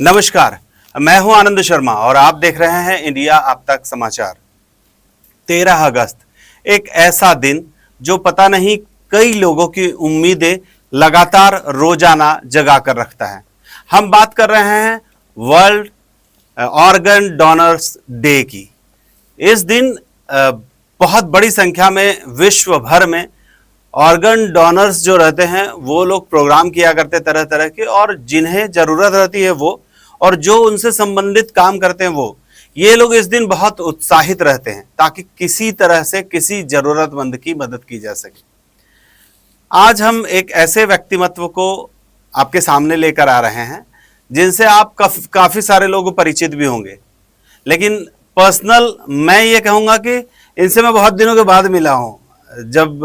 नमस्कार, मैं हूँ आनंद शर्मा और आप देख रहे हैं इंडिया आप तक समाचार। तेरह अगस्त, एक ऐसा दिन जो पता नहीं कई लोगों की उम्मीदें लगातार रोज़ाना जगा कर रखता है। हम बात कर रहे हैं वर्ल्ड ऑर्गन डोनर्स डे की। इस दिन बहुत बड़ी संख्या में विश्व भर में ऑर्गन डोनर्स जो रहते हैं, वो लोग प्रोग्राम किया करते तरह तरह के और जिन्हें ज़रूरत रहती है वो और जो उनसे संबंधित काम करते हैं वो ये लोग इस दिन बहुत उत्साहित रहते हैं ताकि किसी तरह से किसी जरूरतमंद की मदद की जा सके। आज हम एक ऐसे व्यक्तिमत्व को आपके सामने लेकर आ रहे हैं जिनसे आप काफ, काफ़ी सारे लोग परिचित भी होंगे। लेकिन पर्सनल मैं ये कहूँगा कि इनसे मैं बहुत दिनों के बाद मिला हूँ। जब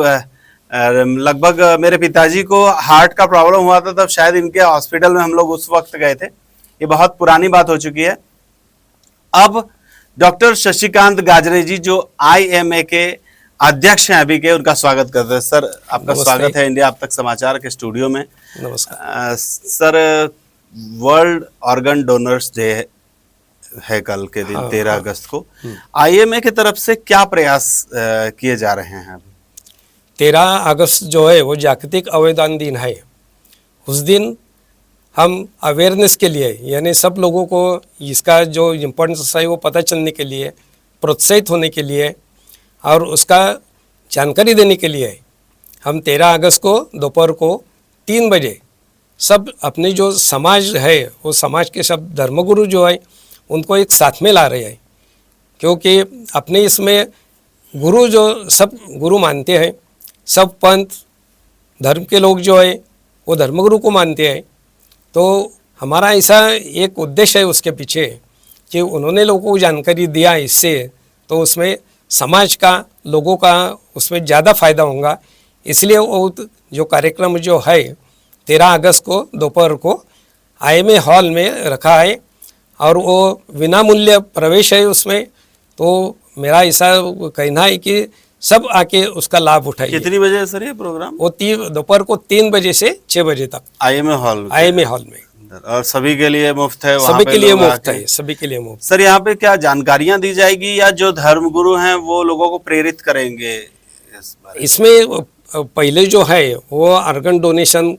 लगभग मेरे पिताजी को हार्ट का प्रॉब्लम हुआ था तब शायद इनके हॉस्पिटल में हम लोग उस वक्त गए थे। ये बहुत पुरानी बात हो चुकी है। अब डॉक्टर शशिकांत गाजरे जी जो आईएमए के अध्यक्ष हैं अभी के उनका स्वागत करते हैं। सर आपका स्वागत है इंडिया अब तक समाचार के स्टूडियो में। नमस्कार। Sir world organ donors day है कल के दिन हाँ, तेरह हाँ। अगस्त को। आईएमए की तरफ़ से क्या प्रयास किए जा रहे हैं तेरह अगस्त जो है वो जागतिक अवयदान दिन है। उस दिन हम अवेयरनेस के लिए, यानी सब लोगों को इसका जो इम्पोर्टेंस है वो पता चलने के लिए, प्रोत्साहित होने के लिए और उसका जानकारी देने के लिए, हम तेरह अगस्त को दोपहर को तीन बजे सब अपने जो समाज है, वो समाज के सब धर्मगुरु जो है, उनको एक साथ में ला रहे हैं। क्योंकि अपने इसमें गुरु जो सब गुरु मानते हैं, सब पंथ धर्म के लोग जो है, वो धर्मगुरु को मानते हैं। तो हमारा ऐसा एक उद्देश्य है उसके पीछे कि उन्होंने लोगों को जानकारी दिया इससे तो उसमें समाज का, लोगों का उसमें ज़्यादा फ़ायदा होगा। इसलिए वो जो कार्यक्रम जो है, तेरह अगस्त को दोपहर को आईएमए हॉल में रखा है और वो विनामूल्य प्रवेश है उसमें। तो मेरा ऐसा कहना है कि सब आके उसका लाभ उठाइए। कितनी बजे सर ये प्रोग्राम? वो तीन दोपहर को तीन बजे से छह बजे तक। आईएमए हॉल आईएमए हॉल में। और सभी के लिए मुफ़्त है सभी के लिए मुफ़्त है सभी के लिए मुफ़्त। सर यहाँ पे क्या जानकारियाँ दी जाएगी या जो धर्म गुरु हैं वो लोगों को प्रेरित करेंगे इस इसमें पहले जो है वो अर्गन डोनेशन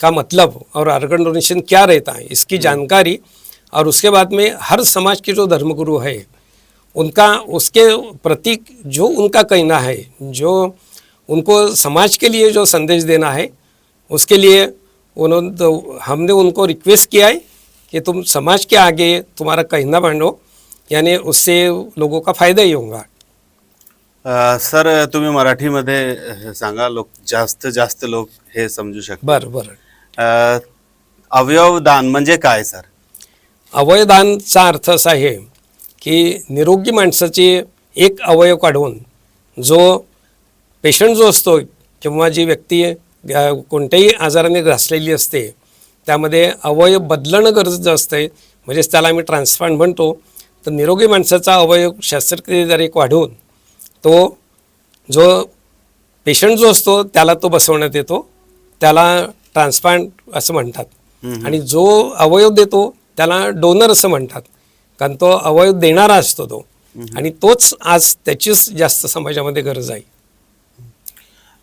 का मतलब और अर्गन डोनेशन क्या रहता है इसकी जानकारी और उसके बाद में हर समाज के जो धर्मगुरु है उनका उसके प्रति जो उनका कहना है जो उनको समाज के लिए जो संदेश देना है उसके लिए उन्होंने तो हमने उनको रिक्वेस्ट किया है कि तुम समाज के आगे तुम्हारा कहना बांधो यानी उससे लोगों का फ़ायदा ही होगा। सर तुम्ही मराठीमध्ये सांगा लोक जास्त जास्त लोक हे समजू शकतात. बरं बरं. अवयवदान म्हणजे काय सर? अवयदानचा अर्थ असा आहे की निरोगी माणसाचे एक अवयव काढून जो पेशंट जो असतो किंवा जी व्यक्ती कोणत्याही आजाराने ग्रासलेली असते त्यामध्ये अवयव बदलणं गरजेचं असतं म्हणजेच त्याला आम्ही ट्रान्सप्लांट म्हणतो. तर निरोगी माणसाचा अवयव शस्त्रक्रियेद्वारे वाढवून तो जो पेशंट जो असतो त्याला तो बसवण्यात येतो. त्याला ट्रान्सप्लांट असं म्हणतात. आणि जो अवयव देतो त्याला डोनर असं म्हणतात. कारण तो अवयव देणारा असतो तो. आणि तोच आज त्याचीच जास्त समाजामध्ये गरज आहे.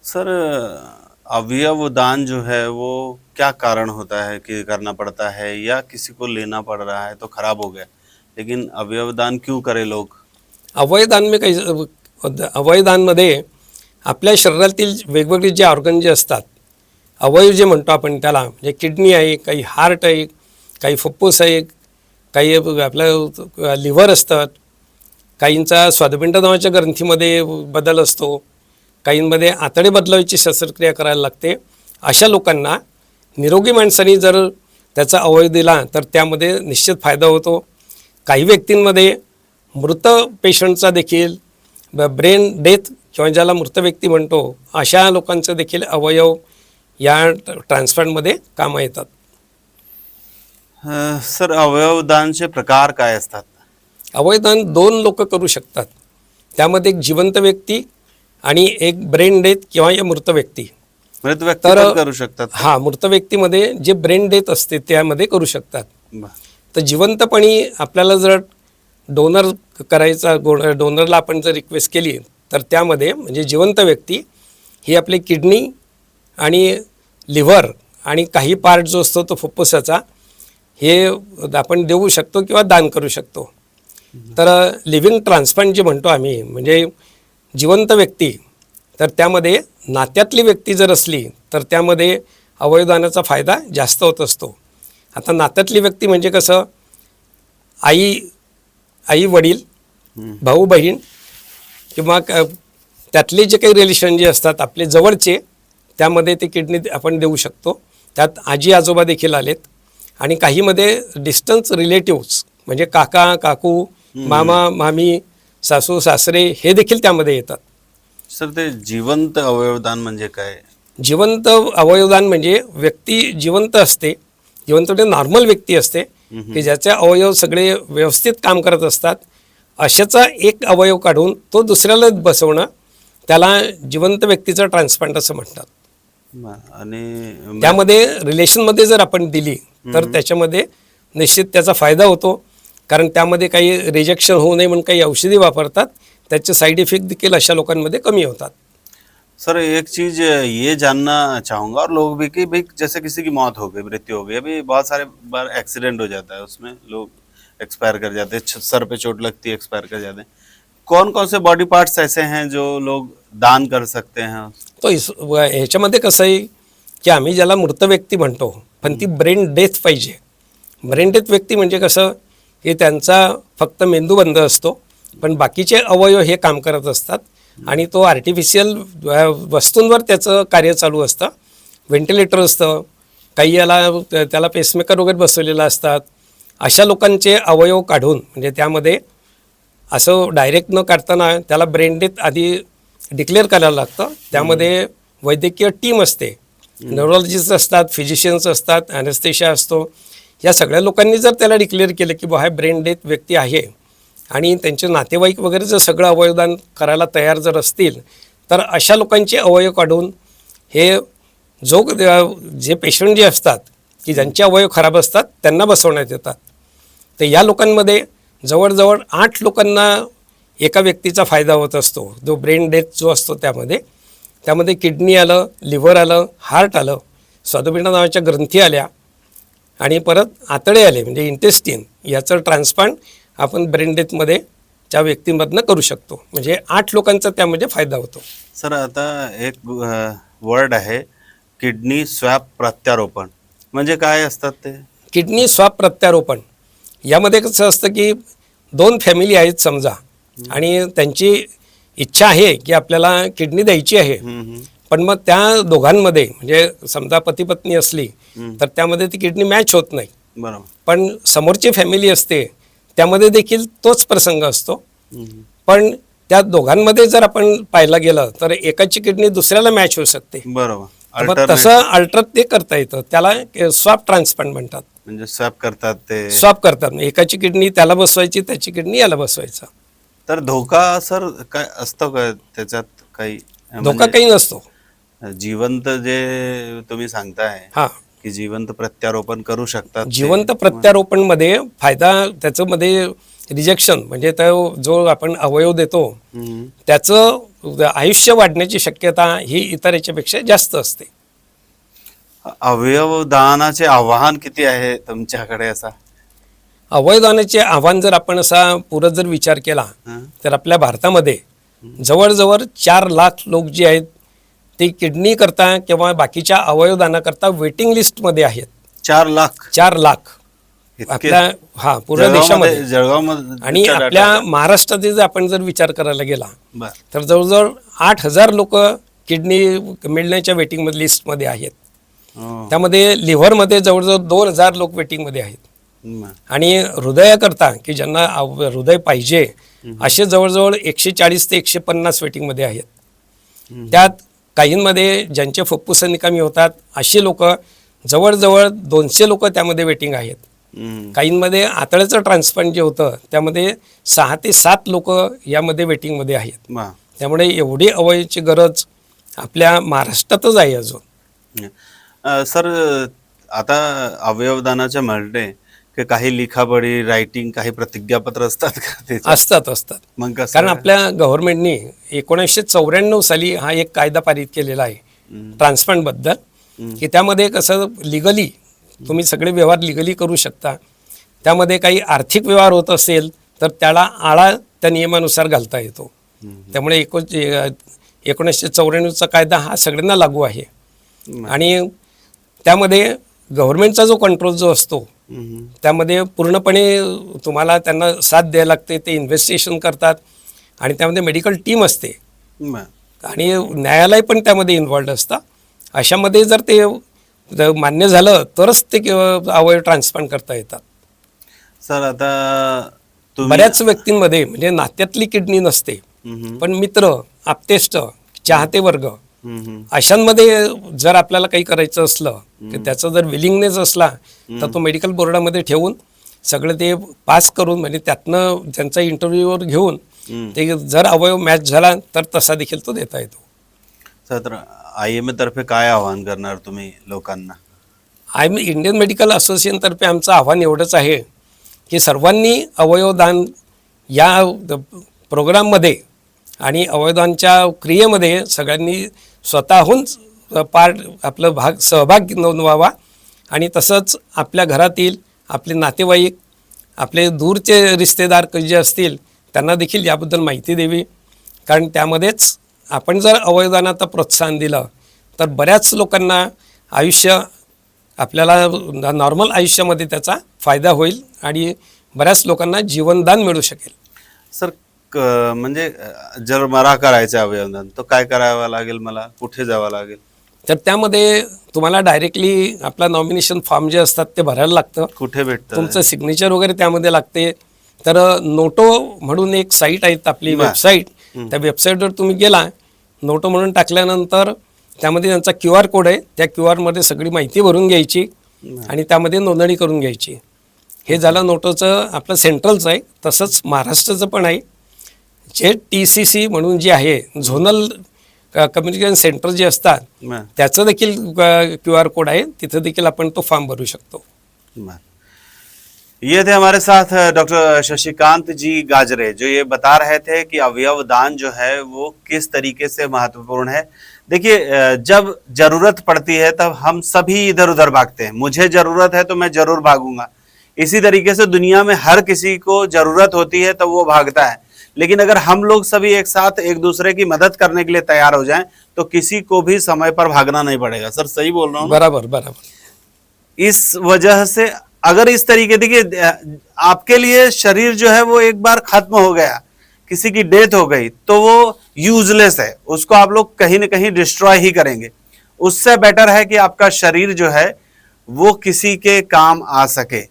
सर अवयव दान जो है वो क्या कारण होता है कि करना पड़ता है या किसी को लेना पड़ रहा है तो खराब हो गया? लेकिन अवयव दान क्यों करे लोग? अवयदान में काही अवयदानमध्ये आपल्या शरीरातील वेगवेगळे जे ऑर्गन जे असतात अवयव जे म्हणतो आपण त्याला म्हणजे किडनी आहे काही हार्ट आहे काही फुफ्फुस आहे काही आपलं लिव्हर असतात. काहींचा स्वादपिंड नावाच्या ग्रंथीमध्ये बदल असतो. काहींमध्ये आतडे बदलावायची शस्त्रक्रिया करायला लागते. अशा लोकांना निरोगी माणसांनी जर त्याचा अवयव दिला तर त्यामध्ये निश्चित फायदा होतो. काही व्यक्तींमध्ये मृत पेशंटचा देखील ब्रेन डेथ किंवा ज्याला मृत व्यक्ती म्हणतो अशा लोकांचं देखील अवयव या ट्रान्सप्लांटमध्ये कामं येतात. सर अवयवदानचे प्रकार काय असतात? अवयदान दोन लोक करू शकतात. त्यामध्ये एक जिवंत व्यक्ती आणि एक ब्रेन डेथ किंवा या मृत व्यक्ती. मृत व्यक्ती तर- पण करू शकतात हा मृत व्यक्तीमध्ये जे ब्रेन डेथ असते त्यामध्ये करू शकतात. बर. तर जिवंतपणी आपल्याला जर डोनर करायचा डोनरला आपण जर रिक्वेस्ट केली तर त्यामध्ये म्हणजे जिवंत व्यक्ती ही आपली किडनी आणि लिव्हर आणि काही पार्ट जो असतो तो फुफ्फुसाचा हे आपण देऊ शकतो किंवा दान करू शकतो. तर लिव्हिंग ट्रान्सप्लांट जे म्हणतो आम्ही म्हणजे जिवंत व्यक्ती तर त्यामध्ये नात्यातली व्यक्ती जर असली तर त्यामध्ये अवयवदानाचा फायदा जास्त होत असतो. आता नात्यातली व्यक्ती म्हणजे कसं आई आई वडील भाऊ बहीण किंवा क- त्यातले जे काही रिलेशन जे असतात आपले जवळचे त्यामध्ये ते किडनी आपण देऊ शकतो. त्यात आजी आजोबा देखील आलेत. आणि काहीमध्ये डिस्टन्स रिलेटिव्स म्हणजे काका काकू मामा मामी सासू सासरे हे देखील त्यामध्ये येतात. सर ते जिवंत अवयवदान म्हणजे काय? जिवंत अवयवदान म्हणजे व्यक्ती जिवंत असते जिवंत म्हणजे नॉर्मल व्यक्ती असते की ज्याचे अवयव सगळे व्यवस्थित काम करत असतात. अशाचा एक अवयव काढून तो दुसऱ्याला बसवणं त्याला जिवंत व्यक्तीचं ट्रान्सप्लांट असं म्हणतात. आणि त्यामध्ये रिलेशनमध्ये जर आपण दिली तर त्याच्यामध्ये निश्चित त्याचा फायदा होतो. कारण त्यामध्ये काही रिजेक्शन होऊ नये म्हणून काही औषधी वापरतात. त्याचे साईड इफेक्ट देखील अशा लोकांमध्ये कमी होतात. सर एक चीज ये जानना चाहूंगा और लोग भी कि भाई जैसे किसी की मौत हो गई मृत्यु हो गई अभी बहुत सारे बार एक्सीडेंट हो जाता है उसमें लोग एक्सपायर कर जाते हैं सर पे चोट लगती है एक्सपायर कर जाते हैं। कौन कौन से बॉडी पार्ट्स ऐसे हैं जो लोग दान कर सकते हैं? तो इस ह्याच्यामध्ये कसं आहे की आम्ही ज्याला मृत व्यक्ती म्हणतो पण ती ब्रेन डेथ पाहिजे. ब्रेन डेथ व्यक्ती म्हणजे कसं की त्यांचा फक्त मेंदू बंद असतो पण बाकीचे अवयव हे काम करत असतात आणि तो आर्टिफिशियल वस्तूंवर त्याचं कार्य चालू असतं. व्हेंटिलेटर असतं काही याला त्याला पेसमेकर वगैरे बसवलेलं असतात. अशा लोकांचे अवयव काढून म्हणजे त्यामध्ये असं डायरेक्ट न काढताना त्याला ब्रेन डेथ आधी डिक्लेअर करायला लागतं. त्यामध्ये वैद्यकीय टीम असते. न्यूरोलॉजिस्ट असतात फिजिशियन्स असतात ॲनेस्थेशिया असतो. या सगळ्या लोकांनी जर त्याला डिक्लेअर केलं की बुवा हा ब्रेन डेथ व्यक्ती आहे आणि त्यांचे नातेवाईक वगैरे जर सगळं अवयवदान करायला तयार जर असतील तर अशा लोकांचे अवयव काढून हे जो जे पेशंट जे असतात की ज्यांचे अवयव खराब असतात त्यांना बसवण्यात येतात. तर या लोकांमध्ये जवळजवळ आठ लोकांना एका व्यक्तीचा फायदा होत असतो. जो ब्रेन डेथ जो असतो त्यामध्ये. त्यामध्ये किडनी आलं लिव्हर आलं हार्ट आलं स्वादुपिंड नावाच्या ग्रंथी आल्या आणि परत आतडे आले म्हणजे इंटेस्टिन याचं ट्रान्सप्लांट आपण ब्रेन डेथमध्ये त्या व्यक्तीमधनं करू शकतो. म्हणजे आठ लोकांचा त्यामध्ये फायदा होतो. सर आता एक वर्ड आहे किडनी स्वॅप प्रत्यारोपण. म्हणजे काय असतात ते? किडनी स्वाप प्रत्यारोपण. यामध्ये कसं असतं की दोन फॅमिली आहेत समजा. आणि त्यांची इच्छा आहे की आपल्याला किडनी द्यायची आहे. पण मग त्या दोघांमध्ये म्हणजे समजा पती पत्नी असली तर त्यामध्ये ती किडनी मॅच होत नाही. बरोबर. पण समोरची फॅमिली असते त्यामध्ये देखील तोच प्रसंग असतो. पण त्या दोघांमध्ये जर आपण पाहायला गेलं तर एकाची किडनी दुसऱ्याला मॅच होऊ शकते. बरोबर. मग तसं अल्टर ते करता येतं. त्याला स्वाप ट्रान्सप्लांट म्हणतात. म्हणजे स्वॅप करतात ते. स्वॅप करतात. एकाची किडनी त्याला बसवायची त्याची किडनी याला बसवायचं. तर धोका सर काय असतो का त्याच्यात काही? धोका म्हणजे काही नसतो. जिवंत जे तुम्ही सांगताय हा. की जिवंत प्रत्यारोपण करू शकतात ते. जिवंत प्रत्यारोपणमध्ये फायदा त्याच्यामध्ये रिजेक्शन म्हणजे तो जो आपण अवयव देतो हम्म. त्याचं आयुष्य वाढण्याची शक्यता ही इतर याच्यापेक्षा जास्त असते. अवयव दानाचे आव्हान किती आहे तुमच्याकडे असा? अवयवदानाचे आव्हान जर आपण असा पुरत जर विचार केला? तर आपल्या भारतामध्ये जवळजवळ चार लाख लोक जे आहेत ते किडनी करता किंवा बाकीच्या अवयवदानाकरता वेटिंग लिस्टमध्ये आहेत. चार लाख. चार लाख. आपल्या हा पूर्ण देशामध्ये. आणि आपल्या जर आपण जर विचार करायला गेला तर जवळजवळ आठ हजार लोक किडनी मिळण्याच्या वेटिंग लिस्टमध्ये आहेत. हो. त्यामध्ये लिव्हरमध्ये जवळजवळ दोन हजार लोक वेटिंगमध्ये आहेत. आणि हृदयाकरता की ज्यांना हृदय पाहिजे असे जवळजवळ एकशे चाळीस ते एकशे पन्नास वेटिंगमध्ये आहेत. त्यात काहींमध्ये ज्यांचे फुफ्फुस निकामी होतात अशी लोक जवळजवळ दोनशे लोक त्यामध्ये वेटिंग आहेत. काहींमध्ये आतड्याचं ट्रान्सप्लांट जे होतं त्यामध्ये सहा ते सात लोक यामध्ये वेटिंगमध्ये आहेत. त्यामुळे एवढी अवयची गरज आपल्या महाराष्ट्रातच आहे अजून सर आता अवयवदानाच्या मध्ये की काही लिखापडी रायटिंग काही प्रतिज्ञापत्र असतात का? असतात असतात. मग कसं? कारण? आपल्या गव्हर्नमेंटनी एकोणीसशे चौऱ्याण्णव साली हा एक कायदा पारित केलेला आहे ट्रान्सप्लांटबद्दल की त्यामध्ये कसं लिगली तुम्ही सगळे व्यवहार लिगली करू शकता. त्यामध्ये काही आर्थिक व्यवहार होत असेल तर त्याला आळा त्या नियमानुसार घालता येतो. त्यामुळे एको एकोणीसशे चौऱ्याण्णवचा कायदा हा सगळ्यांना लागू आहे. आणि त्यामध्ये गव्हर्नमेंटचा जो कंट्रोल जो असतो. त्यामध्ये पूर्णपणे तुम्हाला त्यांना साथ द्यायला लागते ते इन्व्हेस्टिगेशन करतात आणि त्यामध्ये मेडिकल टीम असते. आणि न्यायालय पण त्यामध्ये इन्व्हॉल्ड असतं अशामध्ये जर ते मान्य झालं तरच ते अवयव ट्रान्सप्लांट करता येतात सर आता बऱ्याच व्यक्तींमध्ये म्हणजे नात्यातली किडनी नसते पण मित्र आप्तेष्ट चाहते वर्ग. अशांमध्ये जर आपल्याला काही करायचं असलं की त्याचा जर विलिंगनेस असला तर तो मेडिकल बोर्डामध्ये ठेवून सगळं ते पास करून म्हणजे त्यातनं त्यांचा इंटरव्ह्यूवर घेऊन ते जर अवयव मॅच झाला तर तसा देखील तो देता येतो. तर आय एम ए तर्फे काय आवाहन करणार तुम्ही लोकांना? आय मी इंडियन मेडिकल असोसिएशनतर्फे आमचं आव्हान एवढंच आहे की सर्वांनी अवयवदान या प्रोग्राममध्ये आणि अवयवदानच्या क्रियेमध्ये सगळ्यांनी स्वतःहून पार्ट आपलं भाग सहभाग नोंदवावा आणि तसंच आपल्या घरातील आपले नातेवाईक आपले दूरचे रिश्तेदार जे असतील त्यांना देखील याबद्दल माहिती द्यावी. कारण त्यामध्येच आपण जर अवयदानाचं प्रोत्साहन दिलं तर बऱ्याच लोकांना आयुष्य आपल्याला नॉर्मल आयुष्यामध्ये त्याचा फायदा होईल आणि बऱ्याच लोकांना जीवनदान मिळू शकेल. सर म्हणजे जर मला करायचं अवयवदान तर काय करावं लागेल मला? कुठे जावं लागेल? तर त्यामध्ये तुम्हाला डायरेक्टली आपला नॉमिनेशन फॉर्म जे असतात ते भरायला लागतं. कुठे भेटतं? तुमचं सिग्नेचर वगैरे त्यामध्ये लागते. तर नोटो म्हणून एक साईट आहे आपली. वेबसाईट त्या वेबसाईटवर तुम्ही गेला नोटो म्हणून टाकल्यानंतर त्यामध्ये त्यांचा क्यू आर कोड आहे. त्या क्यू आरमध्ये सगळी माहिती भरून घ्यायची आणि त्यामध्ये नोंदणी करून घ्यायची. हे झालं नोटोचं आपलं सेंट्रलचं आहे. तसंच महाराष्ट्राचं पण आहे. जे टी सी सी म्हणून जे आहे झोनल कम्युनिकेशन सेंटर जे असतात. त्याचं देखील क्यू आर कोड आहे. तिथं देखील आपण तो फॉर्म भरू शकतो. ये थे हमारे साथ डॉक्टर शशिकांत जी गाजरे जो ये बता रहे थे कि अवयव दान जो है वो किस तरीके से महत्त्वपूर्ण है। देखिए जब जरूरत पड़ती है तब हम सभी इधर उधर भागते हैं। मुझे जरूरत है तो मैं जरूर भागूंगा। इसी तरीके से दुनिया में हर किसी को जरूरत होती है तो वो भागता है। लेकिन अगर हम लोग सभी एक साथ एक दूसरे की मदद करने के लिए तैयार हो जाएँ तो किसी को भी समय पर भागना नहीं पड़ेगा। सर सही बोल रहा हूँ बराबर बराबर। इस वजह से अगर इस तरीके देखिए आपके लिए शरीर जो है वो एक बार खत्म हो गया किसी की डेथ हो गई तो वो यूजलेस है। उसको आप लोग कहीं ना कहीं डिस्ट्रॉय ही करेंगे। उससे बेटर है कि आपका शरीर जो है वो किसी के काम आ सके।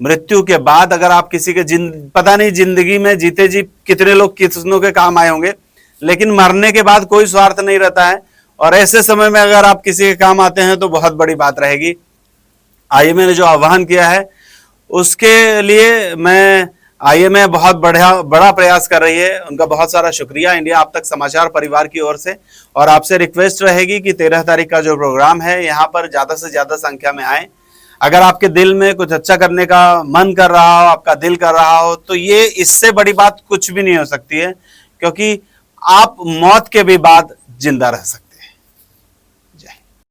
मृत्यु के बाद अगर आप किसी के जिन पता नहीं ज़िंदगी में जीते जी कितने लोग कितनों के काम आए होंगे, लेकिन मरने के बाद कोई स्वार्थ नहीं रहता है। और ऐसे समय में अगर आप किसी के काम आते हैं तो बहुत बड़ी बात रहेगी। आईएमए ने जो आह्वान किया है, उसके लिए मैं आईएमए बहुत बढ़िया, बड़ा प्रयास कर रही है। उनका बहुत सारा शुक्रिया। इंडिया आप तक समाचार परिवार की ओर से। और आपसे रिक्वेस्ट रहेगी कि तेरह तारीख का जो प्रोग्राम है, यहाँ पर ज़्यादा से ज़्यादा संख्या में आए। अगर आपके दिल में कुछ अच्छा करने का मन कर रहा हो, आपका दिल कर रहा हो तो ये इससे बड़ी बात कुछ भी नहीं हो सकती है, क्योंकि आप मौत के भी बाद ज़िंदा रह सकते।